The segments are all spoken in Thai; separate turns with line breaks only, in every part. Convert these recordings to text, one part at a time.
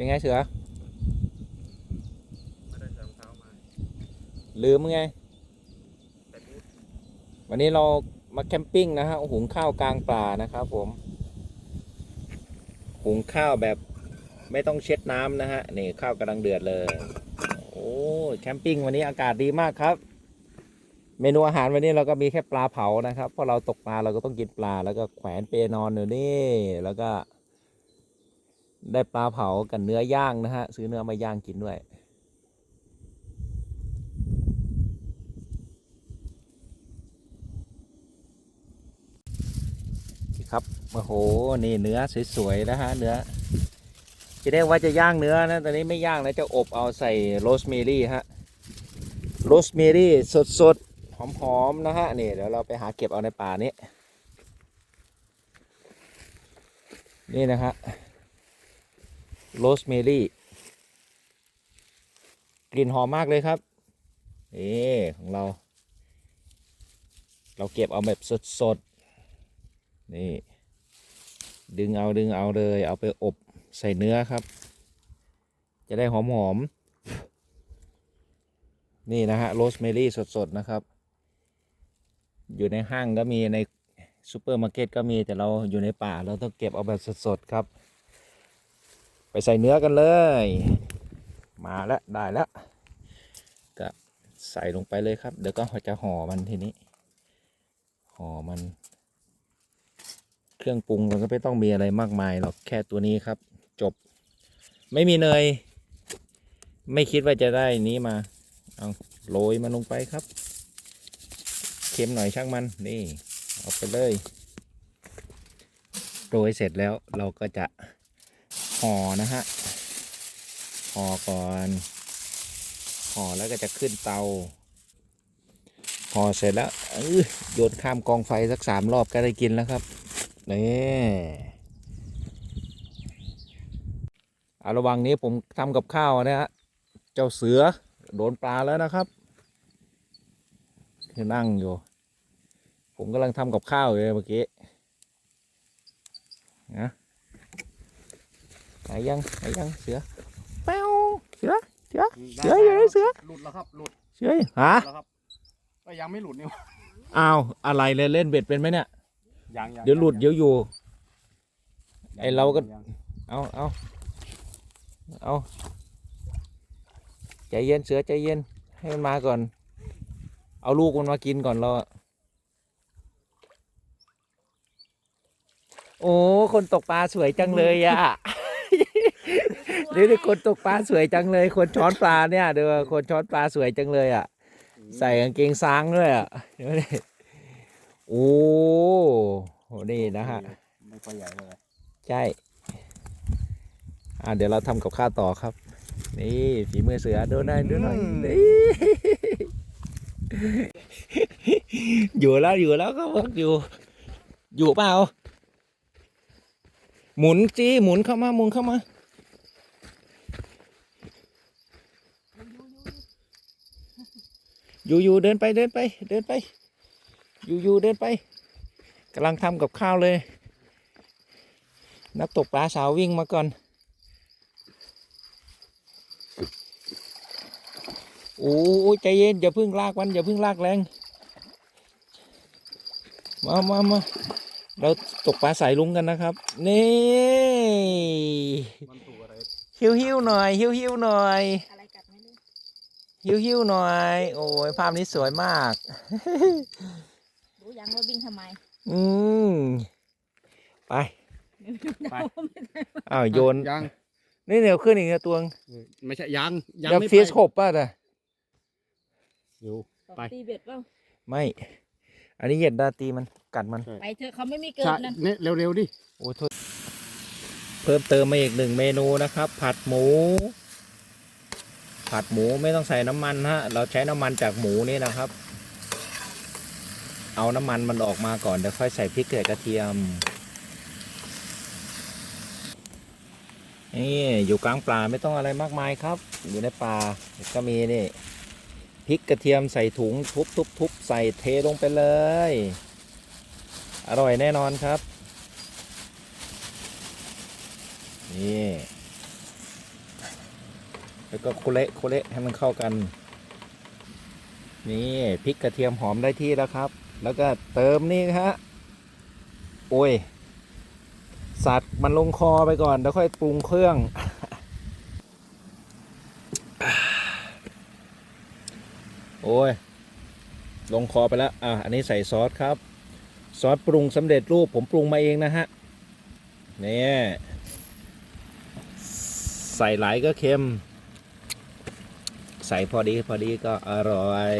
เป็นไงเสือ
ไม่ได้ใส่รองเท้ามา
ลืมไง
แต่บูท
วันนี้เรามาแคมปิ้งนะฮะหุงข้าวกลางป่านะครับผม หุงข้าวแบบไม่ต้องเช็ดน้ำนะฮะนี่ข้าวกำลังเดือดเลย โอ้ยแคมปิ้งวันนี้อากาศดีมากครับ เมนูอาหารวันนี้เราก็มีแค่ปลาเผานะครับเพราะเราตกปลาเราก็ต้องกินปลาแล้วก็แขวนเปนอนอยู่นี่แล้วก็ ได้ปลาเผากับเนื้อย่างนะฮะ ซื้อเนื้อมาย่างกินด้วย ครับโอ้โห นี่เนื้อสวยๆนะฮะ เนื้อจะได้ว่าจะย่างเนื้อนะ ตอนนี้ไม่ย่างนะจะอบเอาใส่โรสเมรี่ฮะ โรสเมรี่สดๆ หอมๆ นะฮะ นี่เดี๋ยวเราไปหาเก็บเอาในป่านี้ นี่นะฮะ โรสเมรี่ กลิ่นหอมมากเลยครับ นี่ของเรา เราเก็บเอาแบบสดๆ นี่ ดึงเอาดึงเอาเลย เอาไปอบใส่เนื้อครับ จะได้หอมหอมๆนี่นะฮะโรสเมรี่สดๆ นะครับ อยู่ในห้างก็มีในซูเปอร์มาร์เก็ตก็มีแต่เราอยู่ในป่าเราต้องเก็บเอาแบบสดๆ ครับ ไปใส่เนื้อกันเลย มาแล้วได้แล้วก็ใส่ลงไปเลยครับ เดี๋ยวก็จะห่อมันทีนี้ ห่อมัน เครื่องปรุงมันก็ไม่ต้องมีอะไรมากมายหรอกแค่ตัวนี้ครับ จบ ไม่มีเนย ไม่คิดว่าจะได้นี้มา เอาโรยมันลงไปครับ เค็มหน่อยช่างมันนี่ เอาไปเลย โรยเสร็จแล้วเราก็จะ ห่อนะฮะห่อก่อนห่อแล้วก็จะขึ้นเตาห่อเสร็จแล้วโยนข้ามกองไฟสักสามรอบก็ได้กินแล้วครับนี่อาระวังนี้ผมทำกับข้าวนะฮะเจ้าเสือโดนปลาแล้วนะครับที่นั่งอยู่ ผมกำลังทำกับข้าวอยู่เลยเมื่อกี้นะ หนยังไหนยังเสือแป้วเสือเสือเสืออยู่ไหนเสือ
หลุดแล้วครับหลุด
เสือฮะ
แล้วครับก็ยังไม่หลุดนี่หว่า
อ้าวอะไรเลยเล่นเบ็ดเป็นไหมเนี่ย
ยังยัง
เดี๋ยวหลุดเดี๋ยวอยู่
ยัง
ไอ้เราก็
ยัง
เอาเอาเอาใจเย็นเสือใจเย็นให้มันมาก่อน เอาลูกมันมากินก่อนเราอะโอ้ คนตกปลาสวยจังเลยอะ เดี๋ยวนี้คนตกปลาสวยจังเลย คนช้อนปลาเนี่ยเดี๋ยวคนช้อนปลาสวยจังเลยอะใส่กางเกงซ้างด้วยอะเดี๋ยวนี้โอ้โหนี่นะฮะ
ไม่ค่อยใหญ่เลย
ใช่อ่าเดี๋ยวเราทำกับข้าวต่อครับ นี่ฝีมือเสือดูหน่อยดูหน่อยนี่อยู่แล้วอยู่แล้วก็บอกอยู่ อยู่เปล่า หมุนจีหมุนเข้ามาหมุนเข้ามา อยู่อยู่เดินไปเดินไป เดินไป อยู่อยู่เดินไปกำลังทำกับข้าวเลย นักตกปลาสาววิ่งมาก่อน โอ้ยใจเย็นอย่าเพึ่งลากมันอย่าเพึ่งลากแรง มามามาเราตกปลาสายลุงกันนะครับ นี่
มันถูกอะไร
หิวหิวๆหน่อยหิวหิวๆหน่อย
อะไรกัดไม่รู้
หิวหิวๆหน่อย โอ้ยภาพนี้สวยมาก
รู้ยังว่าวิ่งทำไม
อืมไป
ไป
อ้าวโยน
ยัง
นี่เดี๋ยวขึ้นอีกนะตัวง
ไม่ใช่ยังยัง
เดี๋ยว
ไม่ไป
ฟิชขบป่ะน่ะ
อยู่
ตก
ไป
ตีเบ็ดเปล่า
ไม่ อันนี้เหยียดดาตีมันกัดมัน
ไปเถอะเขาไม่มีเกิ
ใช่
ดนั่น
เนี่ยเร็วๆดิ
โอ้โทษเพิ่มเติมมาอีกหนึ่งเมนูนะครับ ผัดหมู ผัดหมูไม่ต้องใส่น้ำมันฮะ เราใช้น้ำมันจากหมูนี่นะครับ เอาน้ำมันมันออกมาก่อนเดี๋ยวค่อยใส่พริกเกลือกระเทียม นี่อยู่กลางป่าไม่ต้องอะไรมากมายครับ อยู่ในป่าก็มีนี่พริกกระเทียมใส่ถุงทุบทุบทุบใส่เทลงไปเลย อร่อยแน่นอนครับ นี่ แล้วก็โคเละโคเละให้มันเข้ากัน นี่พริกกระเทียมหอมได้ที่แล้วครับ แล้วก็เติมนี่ฮะโอ้ยสัตว์มันลงคอไปก่อนแล้วค่อยปรุงเครื่อง โอ้ย ลงคอไปแล้ว อะ อันนี้ใส่ซอสครับ ซอสปรุงสำเร็จรูปผมปรุงมาเองนะฮะ นี่ ใส่หลายก็เค็ม ใส่พอดีพอดีก็อร่อย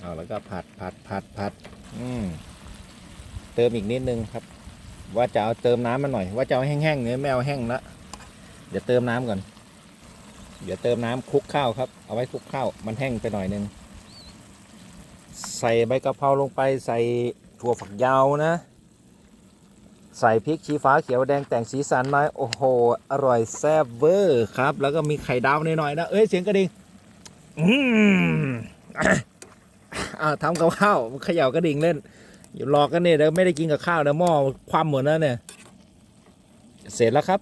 เอาแล้วก็ผัดผัดผัดผัดอืมเติมอีกนิดนึงครับ ว่าจะเอาเติมน้ำมาหน่อย ว่าจะเอาแห้งๆเนี่ยไม่เอาแห้งละเดี๋ยวเติมน้ำก่อน เดี๋ยวเติมน้ำคลุกข้าวครับ เอาไว้คลุกข้าวมันแห้งไปหน่อยนึงใส่ใบกะเพราลงไปใส่ถั่วฝักยาวนะ ใส่พริกชี้ฟ้าเขียวแดงแต่งสีสันหน่อยโอ้โห อร่อยแซ่บเวอร์ครับ แล้วก็มีไข่ดาวหน่อยๆนะ เอ้ย เสียงกระดิ่ง อืมอ่าทำกับข้าวเขย่ากระดิ่งเล่นอย่ารอกันเนี่ยเดี๋ยวไม่ได้กินกับข้าวนะหม้อความหมดแล้วเนี่ย เสร็จแล้วครับ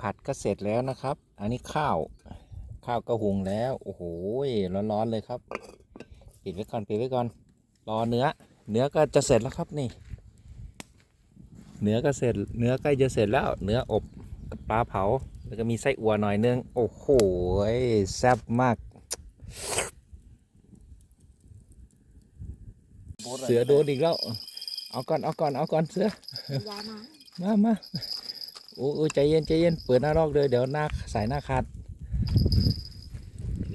ผัดก็เสร็จแล้วนะครับ อันนี้ข้าว ข้าวก็หุงแล้ว โอ้โหร้อนๆเลยครับ ปิดไว้ก่อนปิดไว้ก่อน รอเนื้อ เนื้อก็จะเสร็จแล้วครับนี่ เนื้อก็เสร็จ เนื้อใกล้จะเสร็จแล้ว เนื้ออบปลาเผา แล้วก็มีไส้อั่วหน่อยนึง โอ้โหแซ่บมาก เสือโดนอีกแล้ว เอาก่อน เอาก่อน เอาก่อนเสือ
ยายมา
มามาโอ้โอ้ใจเย็นใจเย็น เปิดหน้ารอกเลยเดี๋ยวหน้าสายหน้าขาด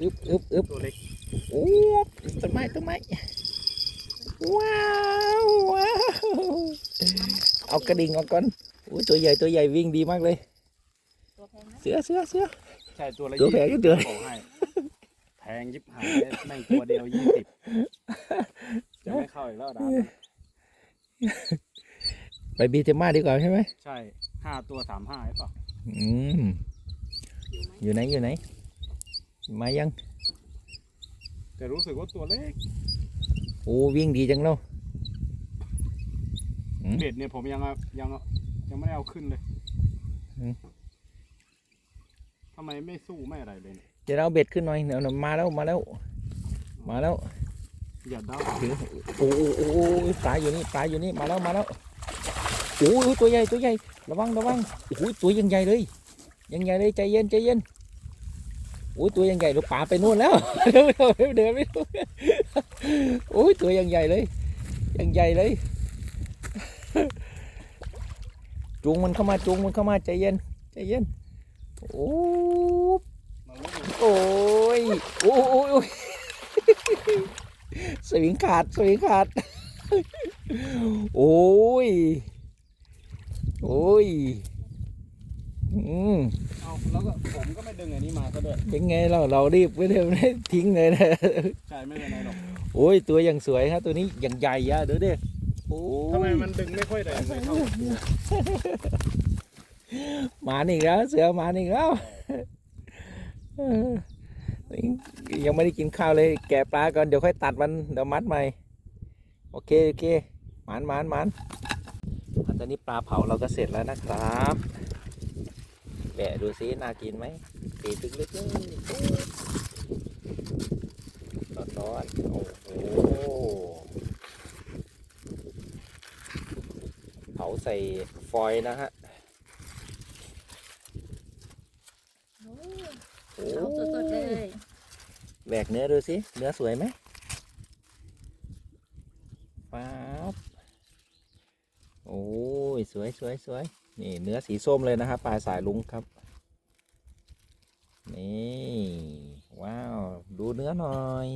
อึบอึบอึบ
ตัวเล็ก
โอ้ต้นไม้ต้นไม้ ว้าวว้าว เอากระดิ่งออกก่อนโอ้ยตัวใหญ่ตัวใหญ่วิ่งดีมากเลย
ตัวแพงนะ
เสือเสือเสือ
ใช่ตัวละ
ตัวแพง
ยี่
ก็เดือ
ขอให้แพงยิบหายแม่งตัวเดียวยี่สิบจะไม่เข้าอีกแล้วดาบ
ไปบีเทมาดีกว่าใช่ไหม
ใช่ห้าตัวสามห้าใช่ปะ
อืมอยู่ไหนอยู่ไหน มายัง
แต่รู้สึกว่าตัวเล็ก
โอ้วิ่งดีจังเนาะ อืม
เบ็ดเนี่ยผมยังเอายังเอายังไม่ได้เอาขึ้นเลย
อืม
ทำไมไม่สู้ไม่อะไรเลยเนี่ย
เดี๋ยวเราเอาเบ็ดขึ้นหน่อยเดี๋ยวเดี๋ยวมาแล้วมาแล้ว มาแล้ว
อย่าเดา
ถือโอ้โหโอ้โหปลาอยู่นี่ปลาอยู่นี่มาแล้วมาแล้วโอ้ยตัวใหญ่ตัวใหญ่ระวังระวังโอ้ยตัวยังใหญ่เลยยังใหญ่เลยใจเย็นใจเย็นโอ้ยตัวยังใหญ่ลูกปลาไปนู่นแล้วเดินเดินเดินไม่รู้โอ้ยตัวยังใหญ่เลย ยังใหญ่เลยจูงมันเข้ามาจูงมันเข้ามาใจเย็นใจเย็น โอ้
มาลุ้นดู
โอ้ยโอ้ยโอ้ยโอ้ยสวิงขาดสวิงขาด โอ้ย โอ้ย อืม
เอาแล้วก็ผมก็ไม่ดึงอันนี้มาก็ด้วย
เป็นไงเราเรารีบไม่ได้ไม่ได้ทิ้งเลยนะ
ใช่ไม่เป็นไรหรอก
โอ้ย ตัวอย่างสวยครับตัวนี้อย่างใหญ่อะเดี๋ยวดิโอ้
ทำไม
ย
มันดึงไม่ค่อยแรงเลยเข้า
มาอีกแล้ว เสือมาอีกแล้วเออยังไม่ได้กินข้าวเลย แกะปลาก่อนเดี๋ยวค่อยตัดมันเดี๋ยวมัดใหม่ โอเคโอเคหมานหมานหมานอันตอนนี้ปลาเผาเราก็เสร็จแล้วนะครับแกะดูซิน่ากินไหมตีตึกลึกเลยร้อนร้อนโอ้โหเผาใส่ฟอยล์นะฮะ
โอ้ย
โอ้
เอาสดๆเลย
แหวกเนื้อดูสิ เนื้อสวยไหมป๊าบโอ้ย สวยสวยสวยนี่เนื้อสีส้มเลยนะครับปลายสายลุงครับ นี่ ว้าว ดูเนื้อหน่อย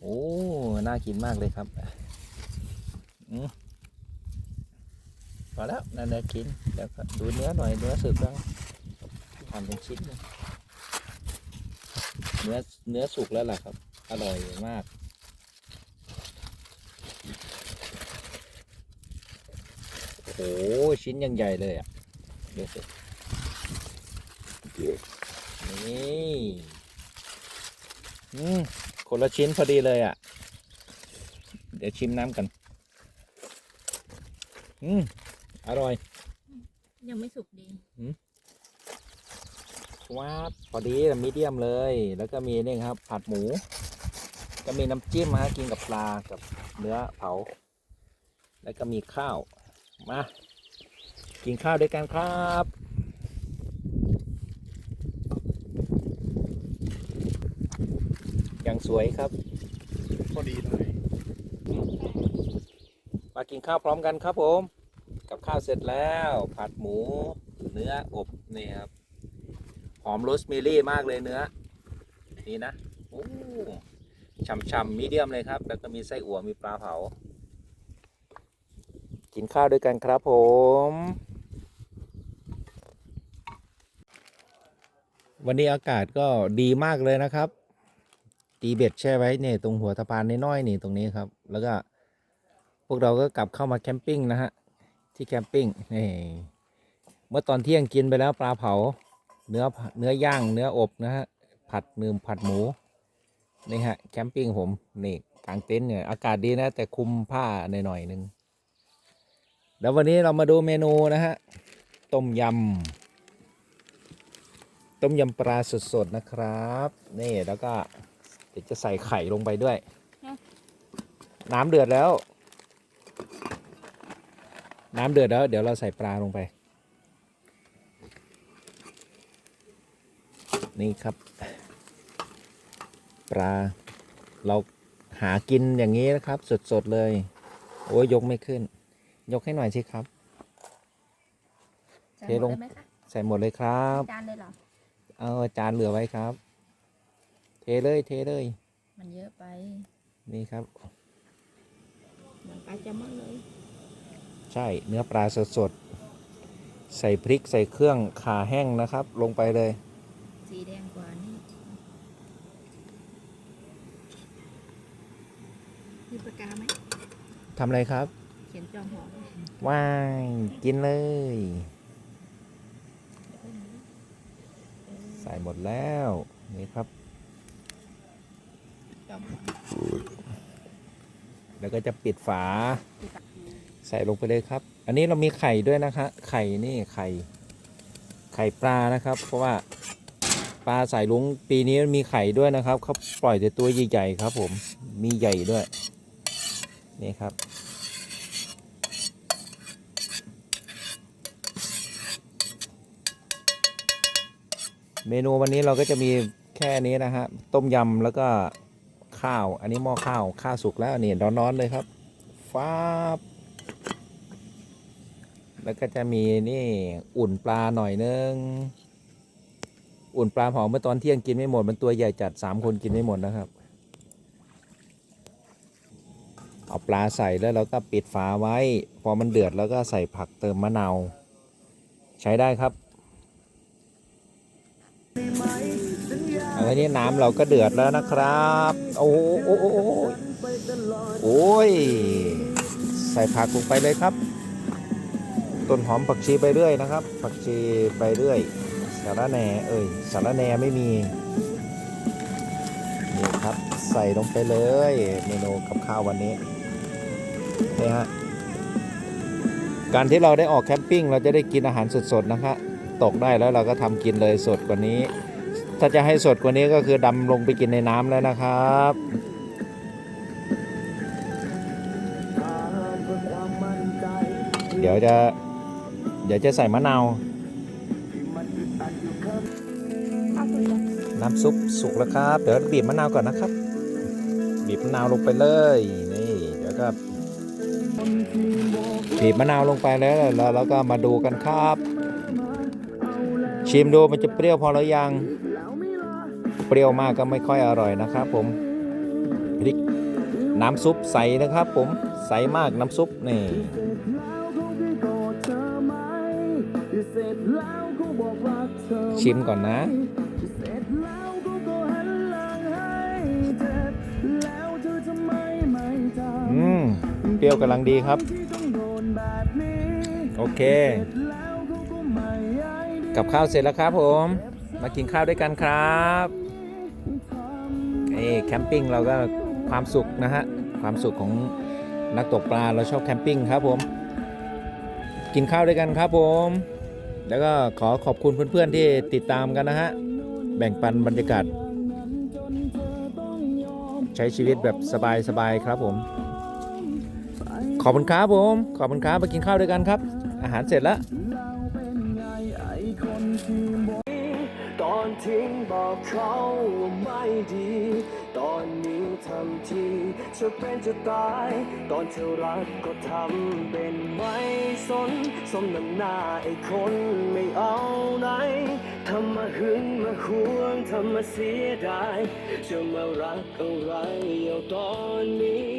โอ้ น่ากินมากเลยครับอืมพอแล้วนั่นแหละกินเดี๋ยวก็ดูเนื้อหน่อย เนื้อสึกแล้ว ทำเป็นชิ้นเลยเนื้อเนื้อสุกแล้วล่ะครับ อร่อยมาก โอ้โหชิ้นยังใหญ่เลยอะเดี๋ยวสินี่อืมคนละชิ้นพอดีเลยอะ เดี๋ยวชิมน้ำกัน อืมอร่อย
ยังไม่สุกดี
ว้าบพอดีมีเดียมเลย แล้วก็มีนี่ครับ ผัดหมู ก็มีน้ำจิ้มฮะกินกับปลากับเนื้อเผา แล้วก็มีข้าวมากินข้าวด้วยกันครับอย่างสวยครับ
พอดีหน่อย
มากินข้าวพร้อมกันครับผม กับข้าวเสร็จแล้ว ผัดหมู เนื้ออบนี่ครับ หอมโรสเมลี่มากเลยเนื้อ นี่นะโอ้ช่ำๆมีเดียมเลยครับ แล้วก็มีไส้อั่วมีปลาเผา กินข้าวด้วยกันครับผมวันนี้อากาศก็ดีมากเลยนะครับ ตีเบ็ดแช่ไว้เนี่ยตรงหัวสะพานน้อยๆนี่ตรงนี้ครับ แล้วก็พวกเราก็กลับเข้ามาแคมปิ้งนะฮะที่แคมปิ้งนี่เมื่อตอนเที่ยงกินไปแล้วปลาเผา เนื้อเนื้อย่างเนื้ออบนะฮะผัดมือผัดหมูนี่ฮะแคมปิ้งผมนี่กางเต็นท์เนี่ยอากาศดีนะ แต่คุมผ้าหน่อยหนึ่งแล้ววันนี้เรามาดูเมนูนะฮะต้มยำต้มยำปลาสดๆนะครับ นี่แล้วก็เดี๋ยวจะใส่ไข่ลงไปด้วย น้ำเดือดแล้ว น้ำเดือดแล้ว เดี๋ยวเราใส่ปลาลงไป นี่ครับ ปลา เราหากินอย่างนี้นะครับ สดๆเลย โอ้ยยกไม่ขึ้น ยกให้หน่อยสิครับ
ใส่
เท
หม
ล
ด
ง
ได้ไหมคะ
ใส่หมดเลยครับ
จานเลยเหรอ
เอาจานเหลือไว้ครับ เทเลยเทเลย
มันเยอะไป
นี่ครับ
มันปลาจะมดเลย
ใช่เนื้อปลาสดๆใส่พริกใส่เครื่องขาแห้งนะครับ ลงไปเลย
สีแดงกว่านี่มีปากกาไหม
ทำอะไรครับ
เขียนจองหอไว้
ว้ายกินเลย ใส่หมดแล้ว นี่ครับ
จองหอ
แล้วก็จะปิดฝา ใส่ลงไปเลยครับ อันนี้เรามีไข่ด้วยนะคะ ไข่นี่ไข่ ไข่ปลานะครับ เพราะว่า ปลาสายลุงปีนี้มีไข่ด้วยนะครับเขาปล่อยแต่ตัวใหญ่ๆครับ ผมมีใหญ่ด้วยนี่ครับ เมนูวันนี้เราก็จะมีแค่นี้นะฮะต้มยำแล้วก็ข้าว อันนี้หม้อข้าวข้าวสุกแล้วนี่ร้อนๆเลยครับฟ้าบแล้วก็จะมีนี่อุ่นปลาหน่อยนึง อุ่นปลาเผาเมื่อตอนเที่ยงกินไม่หมด มันตัวใหญ่จัดสามคนกินไม่หมดนะครับ เอาปลาใส่แล้วเราก็ปิดฝาไว้ พอมันเดือดแล้วก็ใส่ผักเติมมะนาวใช้ได้ครับอันนี้น้ำเราก็เดือดแล้วนะครับ โอ้โหโอ้โอ้โอ้ยใส่ผักลงไปเลยครับ ต้นหอมผักชีไปเรื่อยนะครับ ผักชีไปเรื่อย สาระแหน่เอ้ยสาระแหน่ไม่มีนี่ครับใส่ลงไปเลยเมนูกับข้าววันนี้นี่ฮะการที่เราได้ออกแคมปิ้งเราจะได้กินอาหารสดๆนะครับตกได้แล้วเราก็ทำกินเลยสดกว่านี้ ถ้าจะให้สดกว่านี้ก็คือดำลงไปกินในน้ำแล้วนะครับเดี๋ยวจะเดี๋ยวจะใส่มะนาว น้ำซุปสุกแล้วครับ เดี๋ยวบีบมะนาวก่อนนะครับ บีบมะนาวลงไปเลยนี่เดี๋ยวก็บีบมะนาวลงไปแล้วแล้วเราก็มาดูกันครับ ชิมดูมันจะเปรี้ยวพอหรือยัง เปรี้ยวมากก็ไม่ค่อยอร่อยนะครับ ผมพริกน้ำซุปใสนะครับ ผมใสมากน้ำซุปนี่ชิมก่อนนะ รี้ยวกำลังดีครับ โอเค กับข้าวเสร็จแล้วครับผม มากินข้าวด้วยกันครับเอ้แคมปิ้งเราก็ความสุขนะฮะ ความสุขของนักตกปลาเราชอบแคมปิ้งครับผม กินข้าวด้วยกันครับผม แล้วก็ขอขอบคุณเพื่อนๆที่ติดตามกันนะฮะ แบ่งปันบรรยากาศ ใช้ชีวิตแบบสบายๆครับผม ขอบคุณครับผม ขอบคุณครับมากินข้าวด้วยกันครับ อาหารเสร็จแล้ว
ตอนทิ้งบอกเขาไม่ดี ตอนนี้ทำทีจะเป็นจะตาย ตอนเธอรักก็ทำเป็นไม่สน สมน้ำหน้าไอ้คนไม่เอาไหนทำมาหึงมาหวงทำมาเสียดายจะมารักอะไรเอาตอนนี้